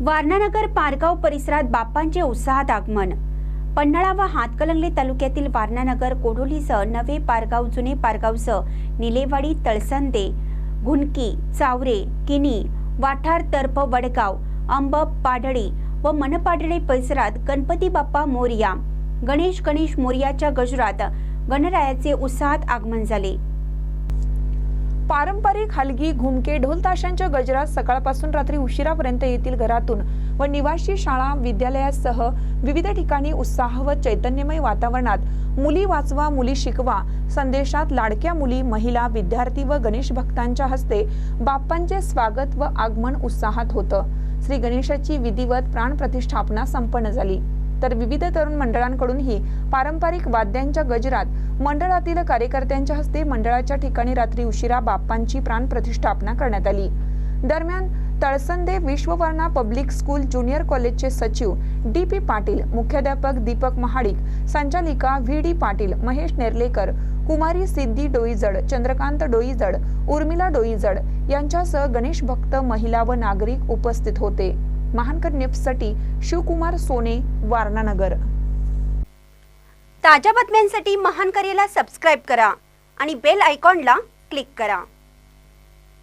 वारणानगर पारगाव परिसरात बाप्पांचे उत्साहात आगमन. पन्हाळा व हातकलंगले तालुक्यातील वारणानगर कोडोलीसह नवे पारगाव जुने पारगावचं निलेवाडी तळसंदे घुनकी चावरे किनी वाठार तर्फ वडगाव अंब पाडळी व मनपाडळे परिसरात गणपती बाप्पा मोरया गणेश गणेश मोरयाच्या गजरात गणरायाचे उत्साहात आगमन झाले. पारंपरिक हलगी घुमके ढोलताशांच्या गजरात सकाळपासून रात्री उशिरापर्यंत येथील घरातून व निवासी शाळा विद्यालयासह विविध ठिकाणी उत्साह व चैतन्यमय वातावरणात मुली वाचवा मुली शिकवा संदेशात लाडक्या मुली महिला विद्यार्थी व गणेश भक्तांच्या हस्ते बाप्पांचे स्वागत व आगमन उत्साहात होतं. श्री गणेशाची विधिवत प्राणप्रतिष्ठापना संपन्न झाली. तर विविध तरुण मंडळांकडूनही पारंपरिक वाद्यांच्या गजरात मंडळातील कार्यकर्त्यांच्या हस्ते मंडळाच्या ठिकाणी रात्री उशिरा बाप्पांची प्राणप्रतिष्ठापना करण्यात आली. दरम्यान Talsande Vishwavarna public school junior कॉलेजचे सचिव डी पी पाटील मुख्याध्यापक दीपक महाडिक संचालिका व्ही डी पाटील महेश नेर्लेकर कुमारी सिद्धी डोईजड चंद्रकांत डोईजड उर्मिला डोईजड यांच्यासह गणेश भक्त महिला व नागरिक उपस्थित होते. महानकर न्यूजसाठी शिवकुमार सोने वारणानगर. ताज्या बातम्यांसाठी महानकरेला सबस्क्राईब करा आणि बेल आयकॉनला क्लिक करा.